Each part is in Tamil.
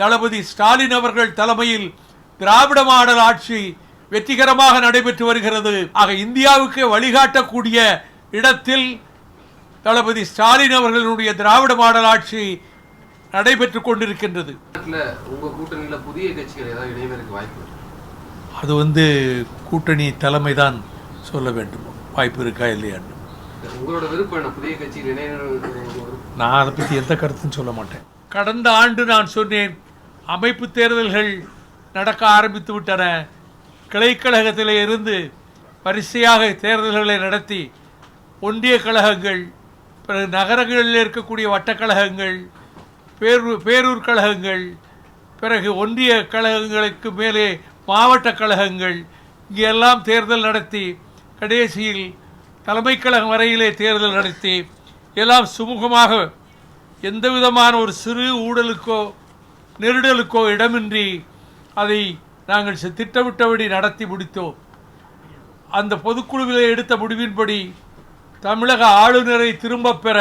தளபதி ஸ்டாலின் அவர்கள் தலைமையில் திராவிட மாடல் ஆட்சி வெற்றிகரமாக நடைபெற்று வருகிறது. ஆக இந்தியாவுக்கு வழிகாட்டக்கூடிய இடத்தில் தளபதி ஸ்டாலின் அவர்களுடைய திராவிட மாடல் ஆட்சி நடைபெற்றுக் கொண்டிருக்கின்றது. அது வந்து கூட்டணி தலைமை தான் சொல்ல வேண்டும். வாய்ப்பு இருக்கா இல்லையான்னு நான் அதை பற்றி எந்த கருத்தும் சொல்ல மாட்டேன். கடந்த ஆண்டு நான் சொன்னேன் அமைப்பு தேர்தல்கள் நடக்க ஆரம்பித்து விட்டன. கிளைக்கழகத்தில் இருந்து வரிசையாக தேர்தல்களை நடத்தி ஒன்றிய கழகங்கள் பிறகு நகரங்களில் இருக்கக்கூடிய வட்டக்கழகங்கள் பேரூர் பேரூர் கழகங்கள் பிறகு ஒன்றிய கழகங்களுக்கு மேலே மாவட்ட கழகங்கள் இங்கே எல்லாம் தேர்தல் நடத்தி கடைசியில் தலைமை கழகம் வரையிலே தேர்தல் நடத்தி எல்லாம் சுமூகமாக எந்த விதமான ஒரு சிறு ஊழலுக்கோ நெருடலுக்கோ இடமின்றி அதை நாங்கள் திட்டமிட்டபடி நடத்தி முடித்தோம். அந்த பொதுக்குழுவிலே எடுத்த முடிவின்படி தமிழக ஆளுநரை திரும்பப் பெற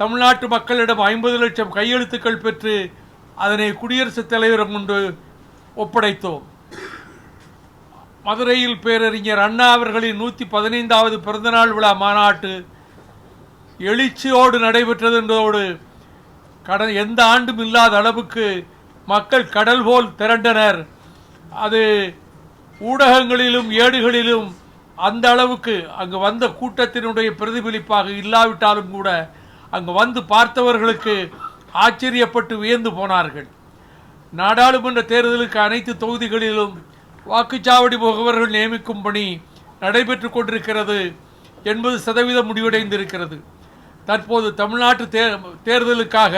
தமிழ்நாட்டு மக்களிடம் ஐம்பது லட்சம் கையெழுத்துக்கள் பெற்று அதனை குடியரசுத் தலைவரம் கொண்டு ஒப்படைத்தோம். மதுரையில் பேரறிஞர் அண்ணா அவர்களின் நூற்றி பதினைந்தாவது பிறந்தநாள் விழா மாநாட்டு எழுச்சியோடு நடைபெற்றது என்பதோடு கடந்த எந்த ஆண்டும் இல்லாத அளவுக்கு மக்கள் கடல் போல் திரண்டனர். அது ஊடகங்களிலும் ஏடுகளிலும் அந்த அளவுக்கு அங்கு வந்த கூட்டத்தினுடைய பிரதிபலிப்பாக இல்லாவிட்டாலும் கூட அங்கு வந்து பார்த்தவர்களுக்கு ஆச்சரியப்பட்டு வியந்து போனார்கள். நாடாளுமன்ற தேர்தலுக்கு அனைத்து தொகுதிகளிலும் வாக்குச்சாவடி முகவர்கள் நியமிக்கும் பணி நடைபெற்று கொண்டிருக்கிறது எண்பது சதவீதம் முடிவடைந்திருக்கிறது. தற்போது தமிழ்நாட்டு தே தேர்தலுக்காக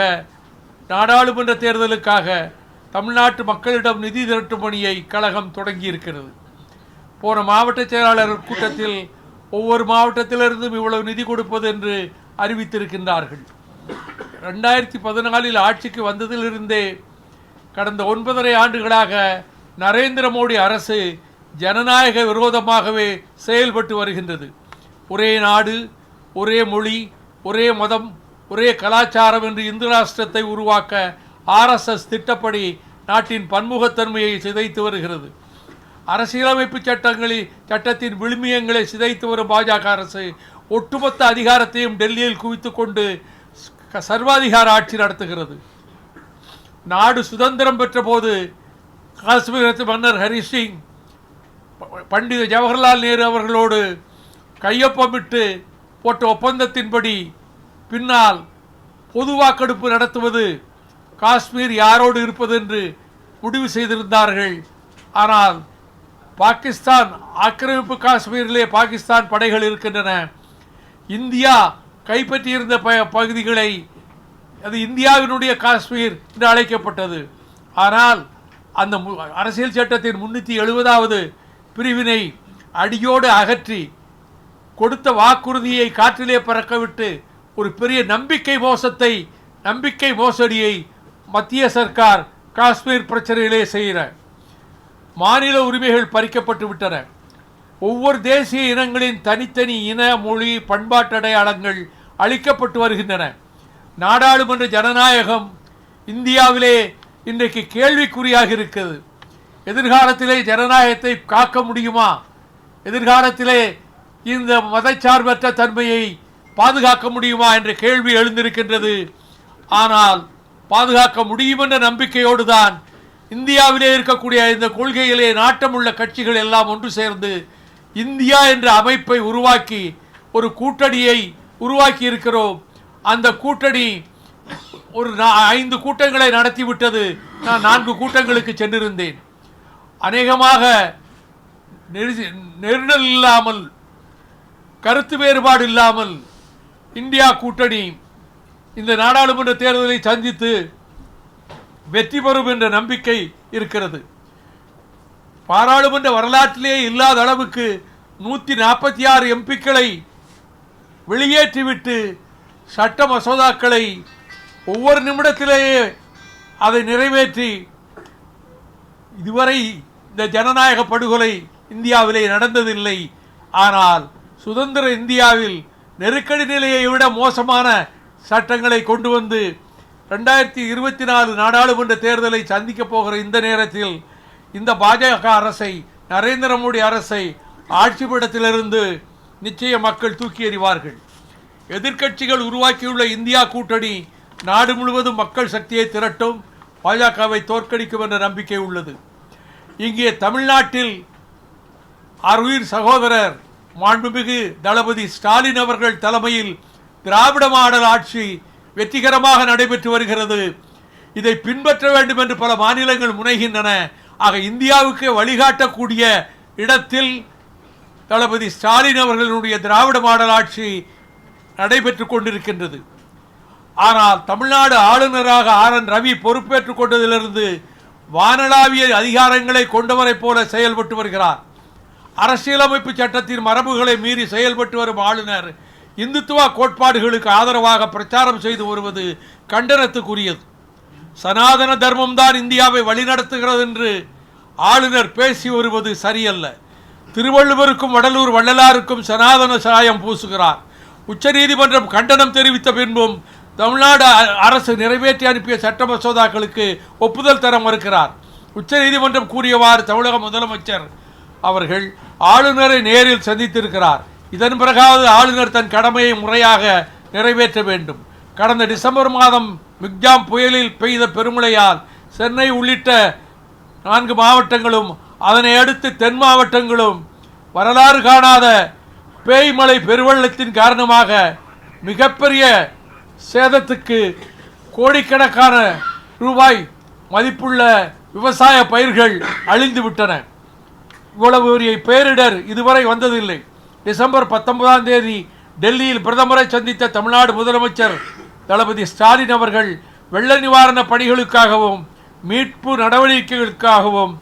நாடாளுமன்ற தேர்தலுக்காக தமிழ்நாட்டு மக்களிடம் நிதி திரட்டும் பணியை கழகம் தொடங்கியிருக்கிறது. போன மாவட்ட செயலாளர் கூட்டத்தில் ஒவ்வொரு மாவட்டத்திலிருந்தும் இவ்வளவு நிதி கொடுப்பது என்று அறிவித்திருக்கின்றார்கள். ரெண்டாயிரத்தி பதினாலில் ஆட்சிக்கு வந்ததிலிருந்தே கடந்த ஒன்பதரை ஆண்டுகளாக நரேந்திர மோடி அரசு ஜனநாயக விரோதமாகவே செயல்பட்டு வருகின்றது. ஒரே நாடு ஒரே மொழி ஒரே மதம் ஒரே கலாச்சாரம் என்று இந்து ராஷ்டிரத்தை உருவாக்க ஆர்எஸ்எஸ் திட்டப்படி நாட்டின் பன்முகத்தன்மையை சிதைத்து வருகிறது. அரசியலமைப்பு சட்டங்களில் சட்டத்தின் விழுமியங்களை சிதைத்து வரும் பாஜக அரசு ஒட்டுமொத்த அதிகாரத்தையும் டெல்லியில் குவித்து கொண்டு சர்வாதிகார ஆட்சி நடத்துகிறது. நாடு சுதந்திரம் பெற்ற போது காஷ்மீரத்து மன்னர் ஹரி சிங் பண்டித ஜவஹர்லால் நேரு அவர்களோடு கையொப்பமிட்டு போட்ட ஒப்பந்தத்தின்படி பின்னால் பொது வாக்கெடுப்பு நடத்துவது காஷ்மீர் யாரோடு இருப்பது என்று முடிவு செய்திருந்தார்கள். ஆனால் பாகிஸ்தான் ஆக்கிரமிப்பு காஷ்மீரிலே பாகிஸ்தான் படைகள் இருக்கின்றன. இந்தியா கைப்பற்றியிருந்த ப பகுதிகளை அது இந்தியாவினுடைய காஷ்மீர் என்று அழைக்கப்பட்டது. ஆனால் அந்த மு- அரசியல் சட்டத்தின் முன்னூற்றி எழுபதாவது பிரிவினை அடியோடு அகற்றி கொடுத்த வாக்குறுதியை காற்றிலே பறக்கவிட்டு ஒரு பெரிய நம்பிக்கை மோசத்தை நம்பிக்கை மோசடியை மத்திய சர்க்கார் காஷ்மீர் பிரச்சனையிலே செய்கிற மாநில உரிமைகள் பறிக்கப்பட்டு விட்டன. ஒவ்வொரு தேசிய இனங்களின் தனித்தனி இன மொழி பண்பாட்டு அடையாளங்கள் அளிக்கப்பட்டு வருகின்றன. நாடாளுமன்ற ஜனநாயகம் இந்தியாவிலே இன்றைக்கு கேள்விக்குறியாக இருக்கிறது. எதிர்காலத்திலே ஜனநாயகத்தை காக்க முடியுமா? எதிர்காலத்திலே இந்த மதச்சார்பற்ற தன்மையை பாதுகாக்க முடியுமா என்ற கேள்வி எழுந்திருக்கின்றது. ஆனால் பாதுகாக்க முடியும் என்ற நம்பிக்கையோடு தான் இந்தியாவிலே இருக்கக்கூடிய இந்த கொள்கையிலே நாட்டமுள்ள கட்சிகள் எல்லாம் ஒன்று சேர்ந்து இந்தியா என்ற அமைப்பை உருவாக்கி ஒரு கூட்டணியை உருவாக்கி இருக்கிறோம். அந்த கூட்டணி ஒரு நா- ஐந்து கூட்டங்களை நடத்திவிட்டது நான் நான்கு கூட்டங்களுக்கு சென்றிருந்தேன். அநேகமாக நெரிச- நெருடல் இல்லாமல் கருத்து வேறுபாடு இல்லாமல் இந்தியா கூட்டணி இந்த நாடாளுமன்ற தேர்தலை சந்தித்து வெற்றி பெறும் என்ற நம்பிக்கை இருக்கிறது. பாராளுமன்ற வரலாற்றிலேயே இல்லாத அளவுக்கு நூற்றி நாற்பத்தி ஆறு எம்பிக்களை வெளியேற்றிவிட்டு சட்ட மசோதாக்களை ஒவ்வொரு நிமிடத்திலேயே அதை நிறைவேற்றி இதுவரை இந்த ஜனநாயக படுகொலை இந்தியாவிலே நடந்ததில்லை. ஆனால் சுதந்திர இந்தியாவில் நெருக்கடி நிலையை விட மோசமான சட்டங்களை கொண்டு வந்து ரெண்டாயிரத்தி இருபத்தி நாலு நாடாளுமன்ற தேர்தலை சந்திக்கப் போகிற இந்த நேரத்தில் இந்த பாஜக அரசை நரேந்திர மோடி அரசை ஆட்சிப்படத்திலிருந்து நிச்சய மக்கள் தூக்கி எறிவார்கள். எதிர்க்கட்சிகள் உருவாக்கியுள்ள இந்தியா கூட்டணி நாடு முழுவதும் மக்கள் சக்தியை திரட்டும் பாஜகவை தோற்கடிக்கும் என்ற நம்பிக்கை உள்ளது. இங்கே தமிழ்நாட்டில் அருயிர் சகோதரர் மாண்புமிகு தளபதி ஸ்டாலின் அவர்கள் தலைமையில் திராவிட மாடல் ஆட்சி வெற்றிகரமாக நடைபெற்று வருகிறது. இதை பின்பற்ற வேண்டும் என்று பல மாநிலங்கள் முனைகின்றன. ஆக இந்தியாவுக்கு வழிகாட்டக்கூடிய இடத்தில் தளபதி ஸ்டாலின் அவர்களுடைய திராவிட மாடல் ஆட்சி நடைபெற்றுக் கொண்டிருக்கின்றது. ஆனால் தமிழ்நாடு ஆளுநராக ஆர் என் ரவி பொறுப்பேற்றுக் கொண்டதிலிருந்து வானளாவிய அதிகாரங்களை கொண்டவரைப் போல செயல்பட்டு வருகிறார். அரசியலமைப்பு சட்டத்தின் மரபுகளை மீறி செயல்பட்டு வரும் ஆளுநர் இந்துத்துவ கோட்பாடுகளுக்கு ஆதரவாக பிரச்சாரம் செய்து வருவது கண்டனத்துக்குரியது. சனாதன தர்மம்தான் இந்தியாவை வழிநடத்துகிறது என்று ஆளுநர் பேசி வருவது சரியல்ல. திருவள்ளுவருக்கும் வடலூர் வள்ளலாருக்கும் சனாதன சாயம் பூசுகிறார். உச்சநீதிமன்றம் கண்டனம் தெரிவித்த பின்பும் தமிழ்நாடு அ- அரசு நிறைவேற்றி அனுப்பிய சட்ட மசோதாக்களுக்கு ஒப்புதல் தர மறுக்கிறார். உச்சநீதிமன்றம் கூறியவாறு தமிழக முதலமைச்சர் அவர்கள் ஆளுநரை நேரில் சந்தித்திருக்கிறார். இதன் பிறகாவது ஆளுநர் தன் கடமையை முறையாக நிறைவேற்ற வேண்டும். கடந்த டிசம்பர் மாதம் மிக்ஜாம் புயலில் பெய்த பெருமழையால் சென்னை உள்ளிட்ட நான்கு மாவட்டங்களும் அதனை அடுத்து தென் மாவட்டங்களும் வரலாறு காணாத பேய்மழை பெருவெள்ளத்தின் காரணமாக மிகப்பெரிய சேதத்துக்கு கோடிக்கணக்கான ரூபாய் மதிப்புள்ள விவசாய பயிர்கள் அழிந்துவிட்டன. இவ்வளவு பெரிய பேரிடர் இதுவரை வந்ததில்லை. டிசம்பர் பத்தொன்பதாம் தேதி டெல்லியில் பிரதமரை சந்தித்த தமிழ்நாடு முதலமைச்சர் தளபதி ஸ்டாலின் அவர்கள் வெள்ள நிவாரண பணிகளுக்காகவும் மீட்பு நடவடிக்கைகளுக்காகவும்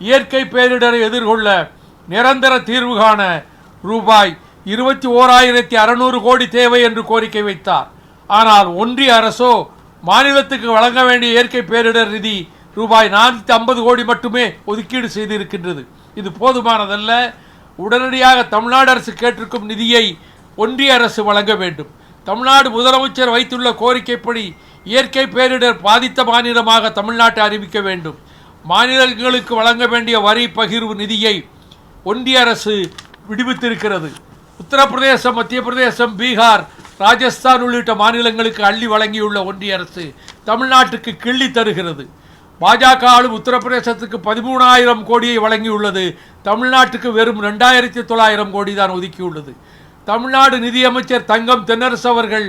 இயற்கை பேரிடரை எதிர்கொள்ள நிரந்தர தீர்வு காண ரூபாய் இருபத்தி ஓராயிரத்தி அறுநூறு கோடி தேவை என்று கோரிக்கை வைத்தார். ஆனால் ஒன்றிய அரசோ மாநிலத்துக்கு வழங்க வேண்டிய இயற்கை பேரிடர் நிதி ரூபாய் நானூற்றி ஐம்பது கோடி மட்டுமே ஒதுக்கீடு செய்திருக்கின்றது. இது போதுமானதல்ல. உடனடியாக தமிழ்நாடு அரசு கேட்டிருக்கும் நிதியை ஒன்றிய அரசு வழங்க வேண்டும். தமிழ்நாடு முதலமைச்சர் வைத்துள்ள கோரிக்கைப்படி இயற்கை பேரிடர் பாதித்த மாநிலமாக தமிழ்நாட்டை அறிவிக்க வேண்டும். மாநிலங்களுக்கு வழங்க வேண்டிய வரி பகிர்வு நிதியை ஒன்றிய அரசு விடுவித்திருக்கிறது. உத்தரப்பிரதேசம் மத்திய பிரதேசம் பீகார் ராஜஸ்தான் உள்ளிட்ட மாநிலங்களுக்கு அள்ளி வழங்கியுள்ள ஒன்றிய அரசு தமிழ்நாட்டுக்கு கிள்ளி தருகிறது. பாஜக ஆளும் உத்தரப்பிரதேசத்துக்கு பதிமூணாயிரம் கோடியை வழங்கியுள்ளது. தமிழ்நாட்டுக்கு வெறும் ரெண்டாயிரத்தி தொள்ளாயிரம் கோடி தான் ஒதுக்கியுள்ளது. தமிழ்நாடு நிதியமைச்சர் தங்கம் தென்னரசு அவர்கள்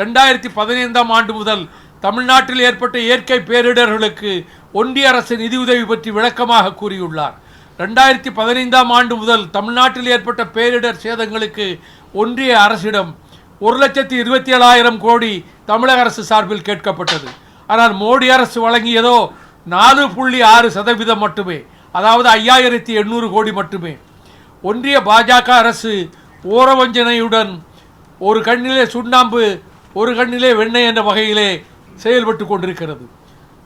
ரெண்டாயிரத்தி பதினைந்தாம் ஆண்டு முதல் தமிழ்நாட்டில் ஏற்பட்ட இயற்கை பேரிடர்களுக்கு ஒன்றிய அரசு நிதியுதவி பற்றி விளக்கமாக கூறியுள்ளார். ரெண்டாயிரத்தி பதினைந்தாம் ஆண்டு முதல் தமிழ்நாட்டில் ஏற்பட்ட பேரிடர் சேதங்களுக்கு ஒன்றிய அரசிடம் ஒரு லட்சத்தி இருபத்தி ஏழாயிரம் கோடி தமிழக அரசு சார்பில் கேட்கப்பட்டது. ஆனால் மோடி அரசு வழங்கியதோ நாலு புள்ளி ஆறு சதவீதம் மட்டுமே. அதாவது ஐயாயிரத்தி எண்ணூறு கோடி மட்டுமே. ஒன்றிய பாஜக அரசு ஓரவஞ்சனையுடன் ஒரு கண்ணிலே சுண்ணாம்பு ஒரு கண்ணிலே வெண்ணெய் என்ற வகையிலே செயல்பட்டு கொண்டிருக்கிறது.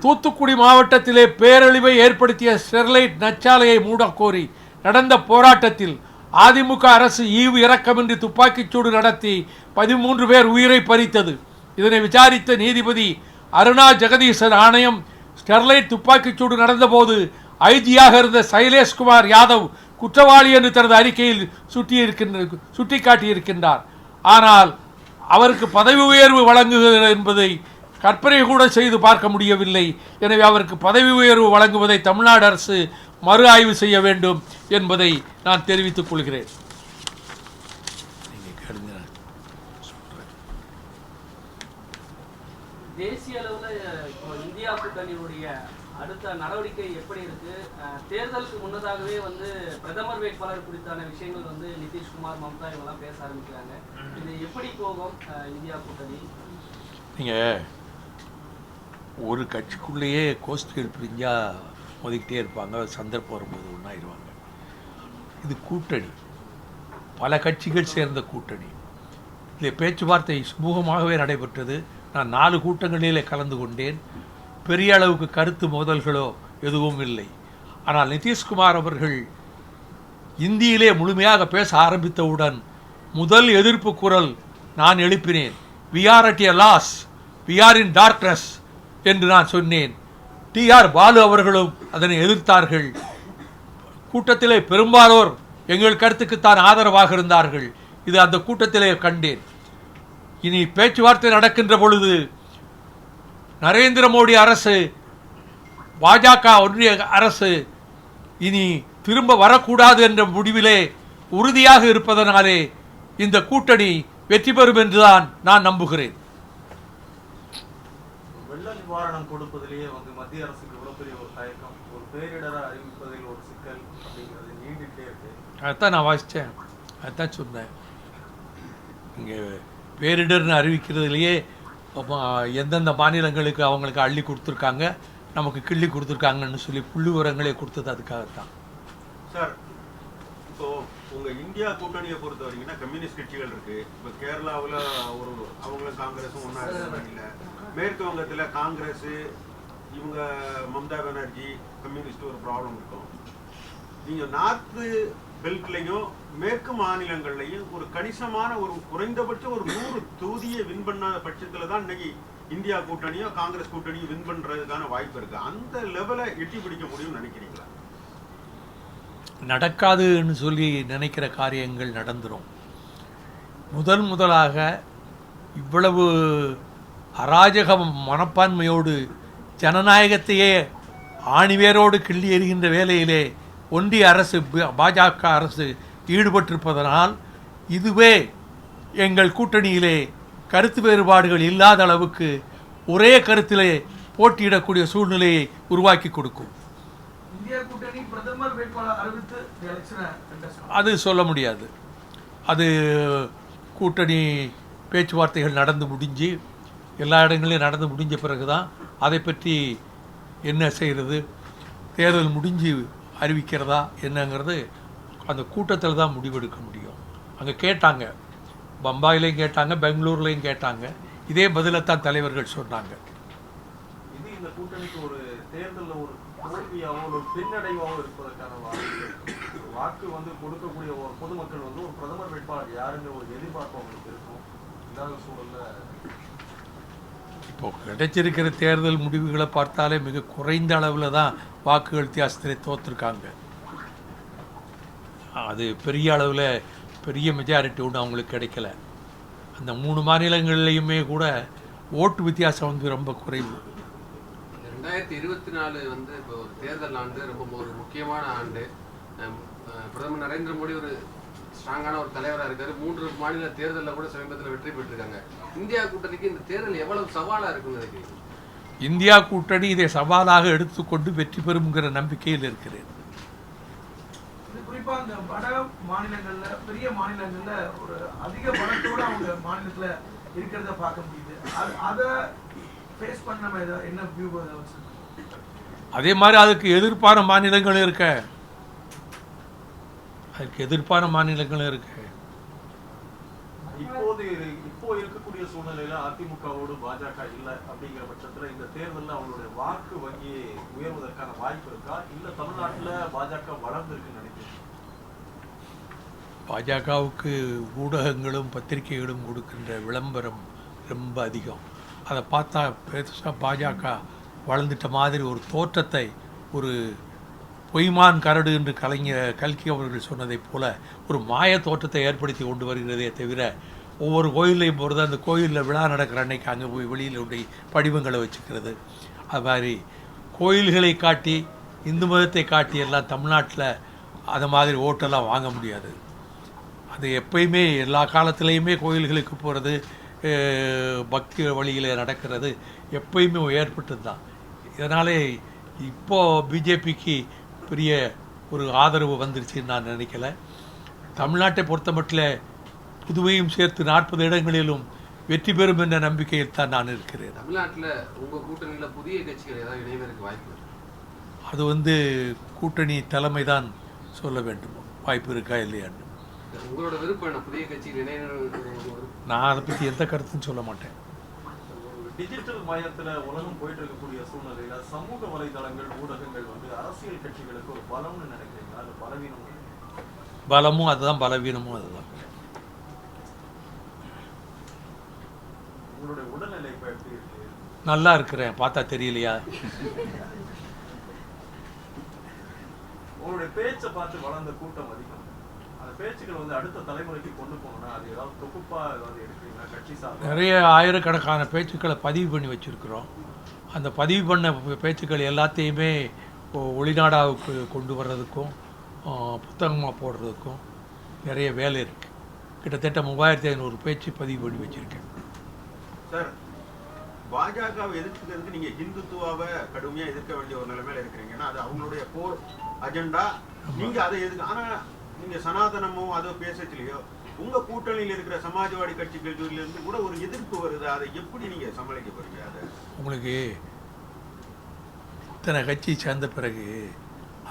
தூத்துக்குடி மாவட்டத்திலே பேரழிவை ஏற்படுத்திய ஸ்டெர்லைட் நச்சாலையை மூடக்கோரி நடந்த போராட்டத்தில் அதிமுக அரசு ஈவு இறக்கமின்றி துப்பாக்கிச்சூடு நடத்தி பதிமூன்று பேர் உயிரை பறித்தது. இதனை விசாரித்த நீதிபதி அருணா ஜெகதீசன் ஆணையம் ஸ்டெர்லைட் துப்பாக்கிச்சூடு நடந்தபோது ஐஜியாக இருந்த சைலேஷ்குமார் யாதவ் குற்றவாளி என்று தனது அறிக்கையில் சுட்டியிருக்கின்ற சுட்டிக்காட்டியிருக்கின்றார். ஆனால் அவருக்கு பதவி உயர்வு வழங்குகிறது என்பதை கற்பனை கூட செய்து பார்க்க முடியவில்லை. எனவே அவருக்கு பதவி உயர்வு வழங்குவதை தமிழ்நாடு அரசு மறு ஆய்வு செய்ய வேண்டும் என்பதை நான் தெரிவித்துக் கொள்கிறேன். தேசிய கூட்டணியுடைய அடுத்த நடவடிக்கை எப்படி இருக்கு? தேர்தலுக்கு முன்னதாகவே வந்து பிரதமர் வேட்பாளர் குறித்தான விஷயங்கள் வந்து நிதிஷ்குமார் மம்தா இவங்கெல்லாம் பேச ஆரம்பிக்கிறாங்க. இது எப்படி போகும் இந்தியா கூட்டணி? நீங்கள் ஒரு கட்சிக்குள்ளேயே கோஷ்டிகள் பிரிஞ்சா மோதிக்கிட்டே இருப்பாங்க. சந்தர்ப்பம் வரும்போது ஒன்றாயிருவாங்க இது கூட்டணி. பல கட்சிகள் சேர்ந்த கூட்டணி. இதில் பேச்சுவார்த்தை சுமூகமாகவே நடைபெற்றது. நான் நாலு கூட்டங்களிலே கலந்து கொண்டேன். பெரிய அளவுக்கு கருத்து மோதல்களோ எதுவும் இல்லை. ஆனால் நிதிஷ்குமார் அவர்கள் இந்தியிலே முழுமையாக பேச ஆரம்பித்தவுடன் முதல் எதிர்ப்பு குரல் நான் எழுப்பினேன். We are at a loss we are in darkness என்று நான் சொன்னேன். டிஆர் பாலு அவர்களும் அதனை எதிர்த்தார்கள். கூட்டத்திலே பெரும்பாலோர் எங்கள் கருத்துக்குத்தான் ஆதரவாக இருந்தார்கள். இது அந்த கூட்டத்திலே கண்டேன். இனி பேச்சுவார்த்தை நடக்கின்ற பொழுது நரேந்திர மோடி அரசு பாஜக ஒன்றிய அரசு இனி திரும்ப வரக்கூடாது என்ற முடிவிலே உறுதியாக இருப்பதனாலே இந்த கூட்டணி வெற்றி பெறும் என்றுதான் நான் நம்புகிறேன். வெள்ள நிவாரணம் கொடுப்பதிலேயே வந்து மத்திய அரசுக்கு இவ்வளவு பெரிய ஒரு தயக்கம் ஒரு பேரிடரை அறிவிப்பதில் ஒரு சிக்கல் அப்படிங்கிறது நீண்டுகிட்டே இருக்கு. அதான் நான் வாசித்தேன் அதான் சொன்னேன். இங்கே பேரிடர்னு அறிவிக்கிறதுலையே எந்தெந்த மாநிலங்களுக்கு அவங்களுக்கு அள்ளி கொடுத்துருக்காங்க நமக்கு கிள்ளி கொடுத்துருக்காங்கன்னு சொல்லி புள்ளி விவரங்களே கொடுத்தது அதுக்காகத்தான். சார் இப்போ உங்க இந்தியா கூட்டணியை பொறுத்த வரைக்கும்னா கம்யூனிஸ்ட் கட்சிகள் இருக்கு. இப்போ கேரளாவில் ஒரு அவங்களும் காங்கிரஸும் ஒன்றா இல்ல மேற்கு வங்கத்தில் காங்கிரஸ் இவங்க மம்தா பானர்ஜி கம்யூனிஸ்ட் ஒரு ப்ராப்ளம் இருக்கும். நீங்கள் நார்த்து பெல்ட்லையும் மேற்கு மாநிலங்கள்லையும் ஒரு கணிசமான ஒரு குறைந்தபட்சம் ஒரு நூறு தொகுதியை வின் பண்ணாத பட்சத்தில் தான் இன்னைக்கு இந்தியா கூட்டணியோ காங்கிரஸ் கூட்டணியோ வின் பண்றதுக்கான வாய்ப்பு இருக்கு. அந்த லெவலை எட்டி பிடிக்க முடியும்னு நினைக்கிறீங்களா? நடக்காதுன்னு சொல்லி நினைக்கிற காரியங்கள் நடந்துரும். முதல் முதலாக இவ்வளவு அராஜக மனப்பான்மையோடு ஜனநாயகத்தையே ஆணிவேரோடு கிள்ளி எறிகின்ற வேலையிலே ஒன்றிய அரசு பாஜக அரசு ஈடுபட்டிருப்பதனால் இதுவே எங்கள் கூட்டணியிலே கருத்து வேறுபாடுகள் இல்லாத அளவுக்கு ஒரே கருத்திலே போட்டியிடக்கூடிய சூழ்நிலையை உருவாக்கி கொடுக்கும். அது சொல்ல முடியாது. அது கூட்டணி பேச்சுவார்த்தைகள் நடந்து முடிஞ்சு எல்லா இடங்களையும் நடந்து முடிஞ்ச பிறகு தான் அதை பற்றி என்ன செய்கிறது? தேர்தல் முடிஞ்சு அறிவிக்கிறதா என்னங்கிறது அந்த கூட்டத்தில் தான் முடிவெடுக்க முடியும். அங்கே கேட்டாங்க. பம்பாயிலையும் கேட்டாங்க பெங்களூர்லேயும் கேட்டாங்க. இதே தான் தலைவர்கள் சொன்னாங்க. இது இந்த கூட்டணிக்கு ஒரு தேர்தல்ல ஒரு தோல்வியாவோ ஒரு பின்னடைவாவோ இருப்பதற்கான வாக்கு வந்து கொடுக்கக்கூடிய ஒரு பொதுமக்கள் வந்து ஒரு பிரதமர் வேட்பாளர் யாருங்கிற ஒரு எதிர்பார்ப்பு அவங்களுக்கு இருக்கும். இல்லாத சூழலில் இப்போ கிடைச்சிருக்கிற தேர்தல் முடிவுகளை பார்த்தாலே மிக குறைந்த அளவில் தான் வாக்குகள் வித்தியாசத்திலே தோற்றுருக்காங்க அது பெரிய அளவில் பெரிய மெஜாரிட்டி ஒன்று அவங்களுக்கு கிடைக்கல. அந்த மூணு மாநிலங்கள்லேயுமே கூட ஓட்டு வித்தியாசம் வந்து ரொம்ப குறைவு. ரெண்டாயிரத்தி இருபத்தி நாலு வந்து இப்போ ஒரு தேர்தல் ஆண்டு ரொம்ப ஒரு முக்கியமான ஆண்டு. பிரதமர் நரேந்திர மோடி ஒரு ஸ்ட்ராங்கான ஒரு தலைவராக இருக்காரு. மூன்று மாநில தேர்தலில் கூட சமீபத்தில் வெற்றி பெற்றிருக்காங்க. இந்தியா கூட்டணிக்கு இந்த தேர்தல் எவ்வளவு சவாலா இருக்குன்னு நினைக்கிறீங்க? இந்தியா கூட்டணி இதை சவாலாக எடுத்துக்கொண்டு வெற்றி பெறும்ங்கிற நம்பிக்கையில் இருக்கிறேன். இது குறிப்பா இந்த வட மாநிலங்கள்ல பெரிய மாநிலங்கள்ல ஒரு அதிக பலத்தோட அவங்க மாநிலத்துல இருக்கிறத பார்க்க முடியுது. அது அதை ஃபேஸ் பண்ண என்ன வியூ அதே மாதிரி அதுக்கு எதிர்ப்பான மாநிலங்களும் இருக்க அதுக்கு எதிர்ப்பான மாநிலங்களும் இருக்கு. இப்போது இப்போ இருக்கக்கூடிய சூழ்நிலையில அதிமுகவோடு பாஜக இல்ல அப்படிங்கிற பட்சத்துல இந்த தேர்தல்ல அவங்களுடைய வாக்கு வங்கி உயர்வதற்கான வாய்ப்பு இருக்கா? இல்ல தமிழ்நாட்டுல பாஜக வளர்ந்துருக்குன்னு நினைக்கிறீங்க? பாஜகவுக்கு ஊடகங்களும் பத்திரிகைகளும் கொடுக்கின்ற விளம்பரம் ரொம்ப அதிகம். அதை பார்த்தா பெருசாக பாஜக வளர்ந்துட்ட மாதிரி ஒரு தோற்றத்தை ஒரு பொய்மான் கரடு என்று கலைஞர் கல்கி அவர்கள் சொன்னதைப் போல ஒரு மாய தோற்றத்தை ஏற்படுத்தி கொண்டு வருகிறதே தவிர ஒவ்வொரு கோயிலையும் போகிறது அந்த கோயிலில் விழா நடக்கிற அன்னைக்கு அங்கே போய் வெளியில் உடைய படிவங்களை வச்சுக்கிறது. அது மாதிரி கோயில்களை காட்டி இந்து மதத்தை காட்டி எல்லாம் தமிழ்நாட்டில் அது மாதிரி ஓட்டெல்லாம் வாங்க முடியாது. அது எப்பயுமே எல்லா காலத்துலேயுமே கோயில்களுக்கு போகிறது பக்தி வழியில் நடக்கிறது எப்பயுமே ஏற்பட்டது தான் இதனாலே இப்போது பிஜேபிக்கு பெரிய ஒரு ஆதரவு வந்துருச்சுன்னு நான் நினைக்கல. தமிழ்நாட்டை பொறுத்த மட்டும் புதுவையும் சேர்த்து நாற்பது இடங்களிலும் வெற்றி பெறும் என்ற நம்பிக்கையில் தான் நான் இருக்கிறேன். தமிழ்நாட்டுல உங்க கூட்டணியில புதிய கட்சிகள் ஏதாவது இணைவதற்கு வாய்ப்பு இருக்கு? அது வந்து கூட்டணி தலைமை தான் சொல்ல வேண்டும். வாய்ப்பு இருக்கா இல்லையான்னு உங்களோட விருப்பம் புதிய கட்சியில் இணைய நான் அதை பற்றி எந்த கருத்தும் சொல்ல மாட்டேன். டிஜிட்டல் மயத்துல உலகம் போயிட்டு இருக்கக்கூடிய சூழ்நிலையில சமூக வலைதளங்கள் ஊடகங்கள் வந்து அரசியல் கட்சிகளுக்கு ஒரு பலம்னு நினைக்கிறீங்களா? அது பலவீனம் பலமும் அதுதான் பலவீனமும் அதுதான். உங்களுடைய உடல்நிலை இப்ப எப்படி இருக்கு? நல்லா இருக்கிறேன் பார்த்தா தெரியலையா? உங்களுடைய பேச்சை பார்த்து வளர்ந்த கூட்டம் அதிகம். அந்த பேச்சுக்கள் வந்து அடுத்த தலைமுறைக்கு கொண்டு போகணும்னா அது ஏதாவது தொகுப்பா ஏதாவது எடுக்கிறீங்களா? கட்சி சார்பா? நிறைய ஆயிரக்கணக்கான பேச்சுக்களை பதிவு பண்ணி வச்சுருக்குறோம். அந்த பதிவு பண்ண பேச்சுக்கள் எல்லாத்தையுமே ஒளிநாடாவுக்கு கொண்டு வர்றதுக்கும் புத்தகமாக போடுறதுக்கும் நிறைய வேலை இருக்குது கிட்டத்தட்ட மூவாயிரத்தி ஐநூறு பேச்சு பதிவு பண்ணி வச்சுருக்கேன். சார் பாஜகவை எதிர்க்கிறதுக்கு நீங்க ஹிந்துத்துவாவை கடுமையா எதிர்க்க வேண்டிய ஒரு நிலைமையில இருக்கிறீங்க. ஏன்னா அது அவங்களுடைய போர் அஜெண்டா. நீங்க அதை எதுக்கு ஆனா நீங்க சனாதனமோ அதோ பேசச்சிலையோ உங்க கூட்டணியில் இருக்கிற சமாஜ்வாடி கட்சிகள் இருந்து கூட ஒரு எதிர்ப்பு வருது? அதை எப்படி நீங்க சமாளிக்க போறீங்க அதை? உங்களுக்கு இத்தனை கட்சி சேர்ந்த பிறகு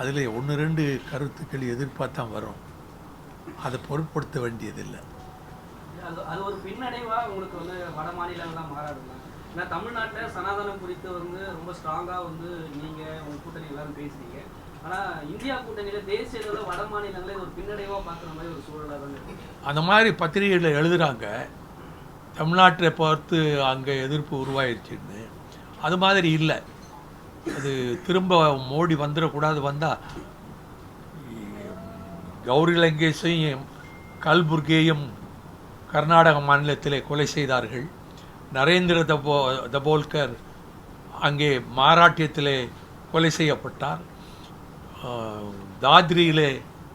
அதில் ஒன்று ரெண்டு கருத்துக்கள் எதிர்பார்த்தான் வரும். அதை பொருட்படுத்த வேண்டியதில்லை. அது அது ஒரு பின்னடைவா உங்களுக்கு வந்து வட மாநிலங்கள்லாம் மாறாதுங்க ஏன்னா தமிழ்நாட்டில் சனாதனம் குறித்து வந்து ரொம்ப ஸ்ட்ராங்கா வந்து நீங்க உங்க கூட்டணி எல்லாரும் பேசுறீங்க அந்த மாதிரி பத்திரிகைகளில் எழுதுகிறாங்க தமிழ்நாட்டை பார்த்து அங்கே எதிர்ப்பு உருவாயிருச்சுன்னு. அது மாதிரி இல்லை. அது திரும்ப மோடி வந்துடக்கூடாது வந்தால் கௌரி லங்கேஷையும் கல்புர்கேயும் கர்நாடக மாநிலத்திலே கொலை செய்தார்கள். நரேந்திர தபோ தபோல்கர் அங்கே மாராட்டியத்திலே கொலை செய்யப்பட்டார். தாத்ரியிலே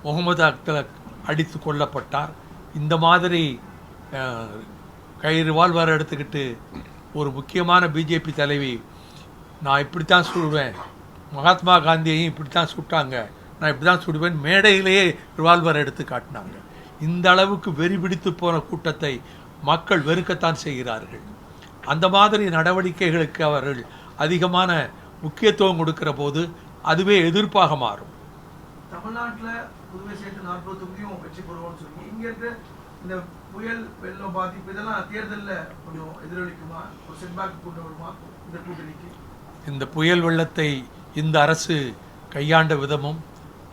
முகமது அக்தலக் அடித்து கொல்லப்பட்டார். இந்த மாதிரி கை ரிவால்வர் எடுத்துக்கிட்டு ஒரு முக்கியமான பிஜேபி தலைவி நான் இப்படித்தான் சுடுவேன். மகாத்மா காந்தியையும் இப்படித்தான் சுட்டாங்க. நான் இப்படி தான் சுடுவேன். மேடையிலேயே ரிவால்வர் எடுத்து காட்டினாங்க. இந்த அளவுக்கு வெறி பிடித்து போன கூட்டத்தை மக்கள் வெறுக்கத்தான் செய்கிறார்கள். அந்த மாதிரி நடவடிக்கைகளுக்கு அவர்கள் அதிகமான முக்கியத்துவம் கொடுக்கிற போது அதுவே எதிர்ப்பாக மாறும். தமிழ்நாட்டுல புதுவை சேர்த்து நாற்பது தொகுதியும் வெற்றி பெறுவோம்னு சொல்லி இங்க இருக்க இந்த புயல் வெள்ளம் பாதிப்பு இதெல்லாம் தேர்தல்ல கொஞ்சம் எதிரொலிக்குமா? ஒரு செட்பேக் கொண்டு வருமா? இந்த கூட்டணிக்கு? இந்த புயல் வெள்ளத்தை இந்த அரசு கையாண்ட விதமும்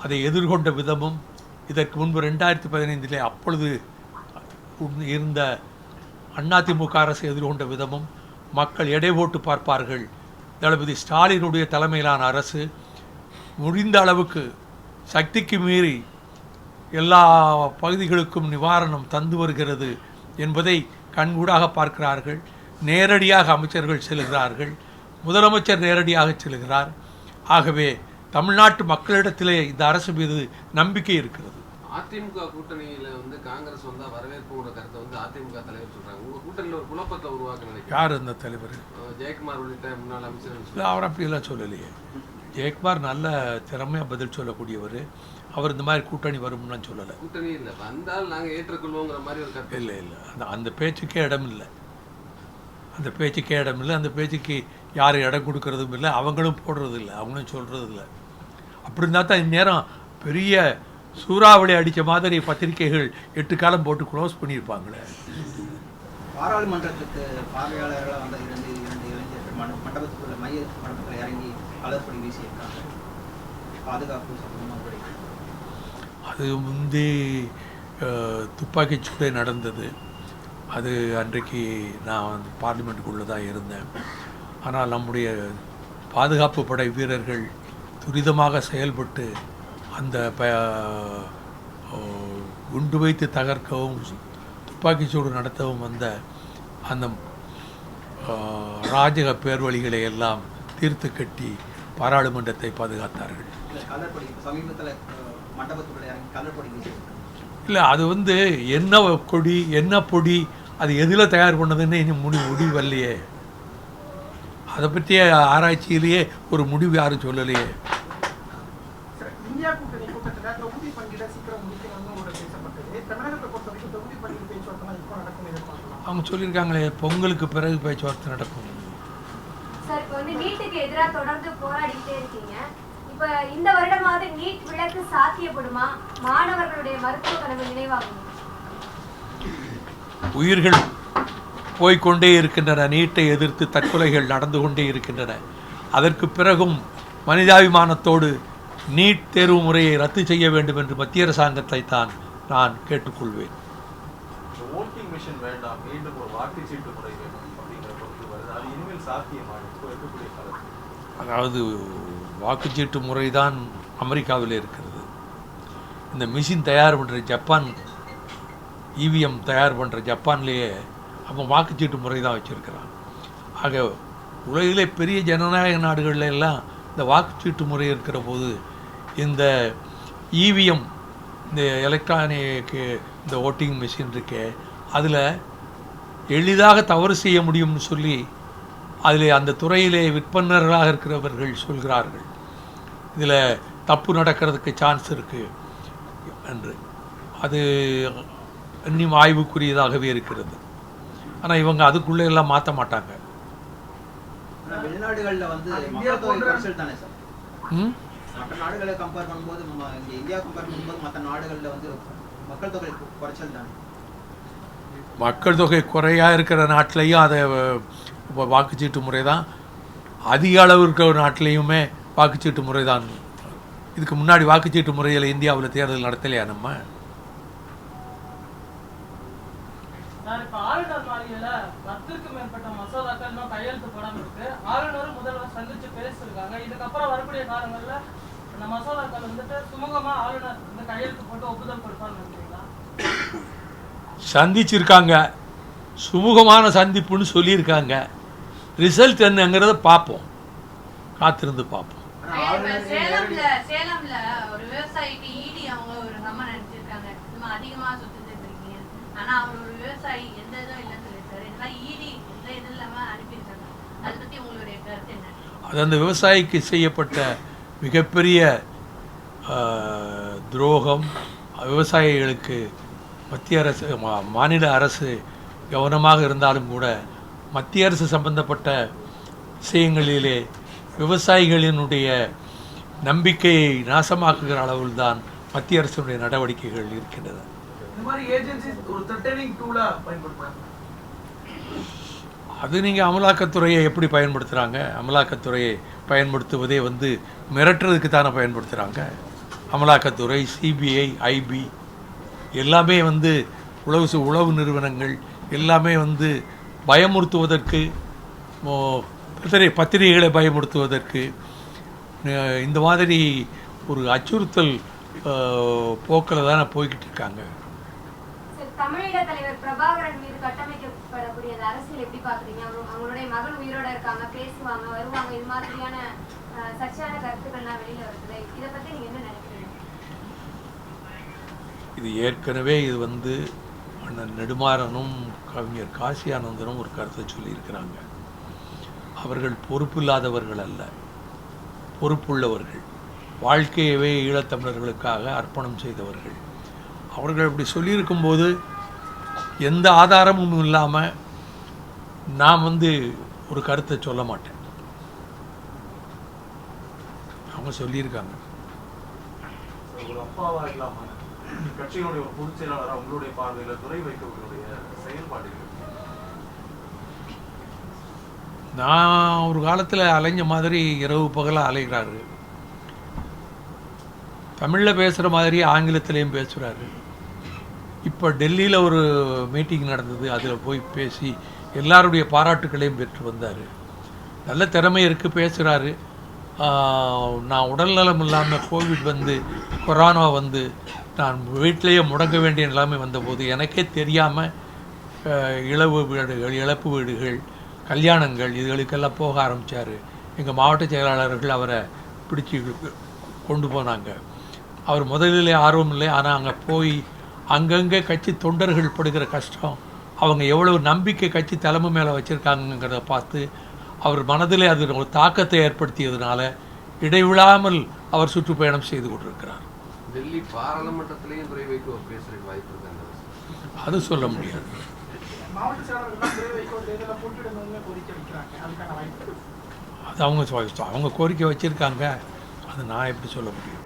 அதை எதிர்கொண்ட விதமும் இதற்கு முன்பு ரெண்டாயிரத்தி பதினைந்திலே அப்பொழுது இருந்த அதிமுக அரசு எதிர்கொண்ட விதமும் மக்கள் எடை போட்டு பார்ப்பார்கள். தளபதி ஸ்டாலினுடைய தலைமையிலான அரசு முடிந்த அளவுக்கு சக்திக்கு மீறி எல்லா பகுதிகளுக்கும் நிவாரணம் தந்து வருகிறது என்பதை கண்கூடாக பார்க்கிறார்கள். நேரடியாக அமைச்சர்கள் செல்கிறார்கள். முதலமைச்சர் நேரடியாக செல்கிறார். ஆகவே தமிழ்நாட்டு மக்களிடத்திலே இந்த அரசு மீது நம்பிக்கை இருக்கிறது. அதிமுக கூட்டணியில வந்து காங்கிரஸ் வந்தா வரவேற்புங்கிற கருத்தை வந்து அதிமுக தலைவர் சொல்றாங்க. உங்க கூட்டணியில ஒரு குழப்பத்தை உருவாக்க நினைக்கிறேன் யார் இந்த தலைவர்? ஜெயக்குமார் உள்ளிட்ட முன்னாள் அமைச்சர்கள் இல்லை அவர் அப்படியெல்லாம் சொல்லலையே. ஜெயக்குமார் நல்ல திறமையாக பதில் சொல்லக்கூடியவர். அவர் இந்த மாதிரி கூட்டணி வரும்லாம் சொல்லலை. கூட்டணி இல்ல. வந்தால் நாங்க ஏற்றுக்கொள்வோங்கிற மாதிரி ஒரு கருத்து. இல்லை இல்லை. அந்த அந்த பேச்சுக்கே இடம் இல்லை. அந்த பேச்சுக்கே இடம் இல்லை. அந்த பேச்சுக்கு யாரும் இடம் கொடுக்கறதும் இல்லை. அவங்களும் போடுறது இல்லை. அவங்களும் சொல்கிறது இல்லை. அப்படி இருந்தால் தான் இந்நேரம் பெரிய சூறாவளி அடித்த மாதிரி பத்திரிக்கைகள் எட்டு காலம் போட்டு க்ளோஸ் பண்ணியிருப்பாங்களே. பாராளுமன்றத்துக்கு பார்வையாளர்களாக வந்த இரண்டு இரண்டு இளைஞர்கள் மண்ட மண்டபத்துக்குள்ள மைய மண்டபத்தில் இறங்கி வீசியிருக்காங்க பாதுகாப்பு சம்பந்தமாக அது முந்தி துப்பாக்கிச்சூடு நடந்தது. அது அன்றைக்கு நான் வந்து பார்லிமெண்ட்டுக்குள்ளே தான் இருந்தேன். ஆனால் நம்முடைய பாதுகாப்பு படை வீரர்கள் துரிதமாக செயல்பட்டு அந்த ப குண்டு வைத்து தகர்க்கவும் துப்பாக்கிச்சூடு நடத்தவும் வந்த அந்த ராஜக பேர்வழிகளை எல்லாம் தீர்த்து கட்டி பாராளுமன்றத்தை பாதுகாத்தார்கள். இல்லை அது வந்து என்ன கொடி என்ன பொடி அது எதில் தயார் பண்ணதுன்னு இன்னும் முடி முடிவு வரலையே. அதை பற்றிய ஆராய்ச்சியிலேயே ஒரு முடிவு யாரும் சொல்லலையே. அவங்க சொல்லியிருக்காங்களே பொங்கலுக்கு பிறகு பேச்சுவார்த்தை நடக்கும். சார் இப்போ வந்து நீட்டுக்கு எதிராக தொடர்ந்து போராடிட்டே இருக்கீங்க. இப்போ இந்த வருடமாவது நீட் விலக்கு சாத்தியப்படுமா? மாணவர்களுடைய மருத்துவ கனவு நினைவாகுமா. உயிர்கள் போய்க்கொண்டே இருக்கின்றன நீட்டை எதிர்த்து தற்கொலைகள் நடந்து கொண்டே இருக்கின்றன. அதற்கு பிறகும் மனிதாபிமானத்தோடு நீட் தேர்வு முறையை ரத்து செய்ய வேண்டும் என்று மத்திய அரசாங்கத்தை தான் நான் கேட்டுக்கொள்வேன். ஓட்டிங் மிஷின் வேண்டாம் மீண்டும் ஒரு வாக்குச்சீட்டு முறை வேணும் அப்படிங்கிற பொறுத்து வருது. அது இனிமேல் தேர்தல் சாத்தியமா இப்போ இருக்கக்கூடிய காலத்தில் அதாவது வாக்குச்சீட்டு முறை தான் அமெரிக்காவில் இருக்கிறது. இந்த மிஷின் தயார் பண்ணுற ஜப்பான் இவிஎம் தயார் பண்ணுற ஜப்பான்லேயே அப்போ வாக்குச்சீட்டு முறை தான் வச்சுருக்கிறான் ஆக உலகிலே பெரிய ஜனநாயக நாடுகளில் எல்லாம் இந்த வாக்குச்சீட்டு முறை இருக்கிற போது இந்த இவிஎம் இந்த எலக்ட்ரானிக் இந்த ஓட்டிங் மிஷின் இருக்கே அதில் எளிதாக தவறு செய்ய முடியும்னு சொல்லி அதில் அந்த துறையிலே விற்பனர்களாக இருக்கிறவர்கள் சொல்கிறார்கள். இதில் தப்பு நடக்கிறதுக்கு சான்ஸ் இருக்குது என்று. அது இன்னும் ஆய்வுக்குரியதாகவே இருக்கிறது. ஆனால் இவங்க அதுக்குள்ளே எல்லாம் மாற்ற மாட்டாங்க. வெளிநாடுகள்ல வந்து ம்? மற்ற நாடுகளை கம்பேர் பண்ணும்போது ம- இங்க இந்தியா கம்பேர் பண்ணும்போது மற்ற நாடுகள்ல வந்து மக்கள் தொகை கு- குறைச்சல் தானே? மக்கள் தொகை குறையாக இருக்கிற நாட்டிலையும் அதை வ- வாக்குச்சீட்டு முறை தான் அதிக அளவு இருக்கிற நாட்டிலையுமே வாக்குச்சீட்டு முறை தான் இதுக்கு முன்னாடி வாக்குச்சீட்டு முறையில் இந்தியாவில் தேர்தல் நடத்தலையா நம்ம? இப்ப சந்திச்சிருக்காங்க. சுமூகமான சந்திப்புன்னு சொல்லியிருக்காங்க. ரிசல்ட் என்னங்கிறத பார்ப்போம். காத்திருந்து பார்ப்போம். இல்லாம அனுப்பியிருக்காங்க. அதை அந்த விவசாயிக்கு செய்யப்பட்ட மிகப்பெரிய துரோகம். விவசாயிகளுக்கு மத்திய அரசு மாநில அரசு கவனமாக இருந்தாலும் கூட மத்திய அரசு சம்பந்தப்பட்ட விஷயங்களிலே விவசாயிகளினுடைய நம்பிக்கையை நாசமாக்குகிற அளவில் தான் மத்திய அரசினுடைய நடவடிக்கைகள் பயன்படுத்துறாங்க. அது நீங்கள் அமலாக்கத்துறையை எப்படி பயன்படுத்துகிறாங்க அமலாக்கத்துறையை பயன்படுத்துவதே வந்து மிரட்டுறதுக்கு தானே பயன்படுத்துகிறாங்க அமலாக்கத்துறை சிபிஐ ஐபி எல்லாமே வந்து உளவு உளவு நிறுவனங்கள் எல்லாமே வந்து பயமுறுத்துவதற்கு பத்திரிகை பத்திரிகைகளை பயமுறுத்துவதற்கு இந்த மாதிரி ஒரு அச்சுறுத்தல் போக்கில் தானே போய்கிட்டு இருக்காங்க சரி, தமிழீழ தலைவர் பிரபாகரன் மீது கட்டமைக்கப்படக்கூடிய அந்த அரசியல் எப்படி பாக்குறீங்க அவங்க- அவங்களுடைய மகள் உயிரோட இருக்காங்க பேசுவாங்க வருவாங்க இது மாதிரியான அஹ், சர்ச்சையான கருத்துக்கள்லாம் வெளியில வருது. இதை பத்தி நீங்க என்ன நினைக்கிறீங்க? இது ஏற்கனவே இது வந்து அண்ணன் நெடுமாறனும் கவிஞர் காசி ஆனந்தனும் ஒரு கருத்தை சொல்லியிருக்கிறாங்க. அவர்கள் பொறுப்பில்லாதவர்கள் அல்ல. பொறுப்புள்ளவர்கள். வாழ்க்கையவே ஈழத்தமிழர்களுக்காக அர்ப்பணம் செய்தவர்கள். அவர்கள் இப்படி சொல்லியிருக்கும்போது எந்த ஆதாரமும் இல்லாமல் நான் வந்து ஒரு கருத்தை சொல்ல மாட்டேன். அவங்க சொல்லியிருக்காங்க. அப்பாவா கட்சியினுடைய ஒரு பொதுச் செயலாளராக உங்களுடைய பார்வையில துறை வைக்கவர்களுடைய செயல்பாடுகள் நான் ஒரு காலத்தில் அலைஞ்ச மாதிரி இரவு பகலாக அலைகிறாரு. தமிழில் பேசுகிற மாதிரி ஆங்கிலத்திலையும் பேசுகிறாரு இப்போ டெல்லியில் ஒரு மீட்டிங் நடந்தது அதில் போய் பேசி எல்லாருடைய பாராட்டுக்களையும் பெற்று வந்தார். நல்ல திறமை இருக்குது பேசுகிறாரு நான் உடல்நலம் இல்லாமல் கோவிட் வந்து கொரோனா வந்து நான் வீட்டிலேயே முடங்க வேண்டிய நிலைமை வந்தபோது எனக்கே தெரியாமல் இழவு வீடுகள் இழப்பு வீடுகள் கல்யாணங்கள் இதுகளுக்கெல்லாம் போக ஆரம்பித்தார் எங்கள் மாவட்ட செயலாளர்கள் அவரை பிடிச்சி கொண்டு போனாங்க. அவர் முதலிலே ஆர்வம் இல்லை ஆனால் அங்கே போய் அங்கங்கே கட்சி தொண்டர்கள் படுகிற கஷ்டம் அவங்க எவ்வளவு நம்பிக்கை கட்சி தலைமை மேலே வச்சுருக்காங்கங்கிறத பார்த்து அவர் மனதிலே அது ஒரு தாக்கத்தை ஏற்படுத்தியதுனால இடைவிடாமல் அவர் சுற்றுப்பயணம் செய்து கொண்டிருக்கிறார். டெல்லி பாராளுமன்றத்திலையும் துறை வைக்க பேசுறதுக்கு வாய்ப்பு இருக்கு அந்த. அது சொல்ல முடியாது. மாவட்ட செயலாளர்கள் துறை வைக்கோ தேர்தலில் போட்டியிடணும்னு கோரிக்கை வைக்கிறாங்க. அதுக்கான வாய்ப்பு அது அவங்க அவங்க கோரிக்கை வச்சுருக்காங்க. அது நான் எப்படி சொல்ல முடியும்?